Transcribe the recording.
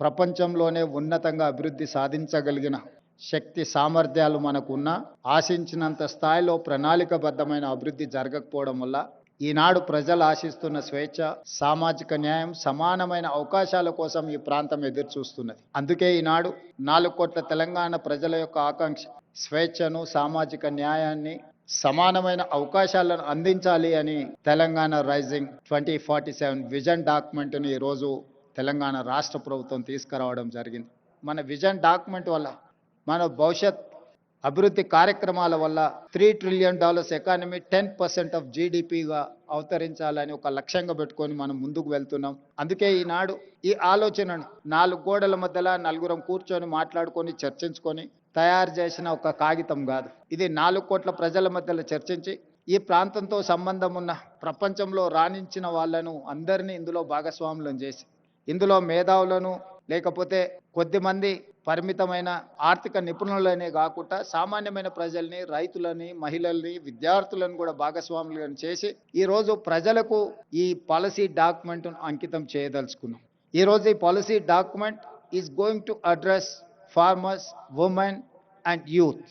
ప్రపంచంలోనే ఉన్నతంగా అభివృద్ధి సాధించగలిగిన శక్తి సామర్థ్యాలు మనకున్న ఆశించినంత స్థాయిలో ప్రణాళికబద్ధమైన అభివృద్ధి జరగకపోవడం వల్ల ఈనాడు ప్రజలు ఆశిస్తున్న స్వేచ్ఛ సామాజిక న్యాయం సమానమైన అవకాశాల కోసం ఈ ప్రాంతం ఎదురు చూస్తున్నది అందుకే ఈనాడు నాలుగు కోట్ల తెలంగాణ ప్రజల యొక్క ఆకాంక్ష స్వేచ్ఛను సామాజిక న్యాయాన్ని సమానమైన అవకాశాలను అందించాలి అని Telangana rising twenty forty seven vision డాక్యుమెంట్ని ఈరోజు తెలంగాణ రాష్ట్ర ప్రభుత్వం తీసుకురావడం జరిగింది. మన విజన్ డాక్యుమెంట్ వల్ల మన భవిష్యత్ అభివృద్ధి కార్యక్రమాల వల్ల three trillion dollars economy ten percent of జీడిపిగా అవతరించాలని ఒక లక్ష్యంగా పెట్టుకొని మనం ముందుకు వెళ్తున్నాం. అందుకే ఈనాడు ఈ ఆలోచనను నాలుగు గోడల మధ్యలో నలుగురం కూర్చొని మాట్లాడుకొని చర్చించుకొని తయారు చేసిన ఒక కాగితం కాదు. ఇది నాలుగు కోట్ల ప్రజల మధ్యలో చర్చించి ఈ ప్రాంతంతో సంబంధం ఉన్న ప్రపంచంలో రాణించిన వాళ్ళను అందరినీ ఇందులో భాగస్వాములను చేసి ఇందులో మేధావులను లేకపోతే కొద్దిమంది పరిమితమైన ఆర్థిక నిపుణులనే కాకుండా సామాన్యమైన ప్రజల్ని రైతులని మహిళల్ని విద్యార్థులను కూడా భాగస్వాములను చేసి ఈరోజు ప్రజలకు ఈ పాలసీ డాక్యుమెంట్ను అంకితం చేయదలుచుకున్నాం. ఈరోజు ఈ policy document is going to address farmers women and youth.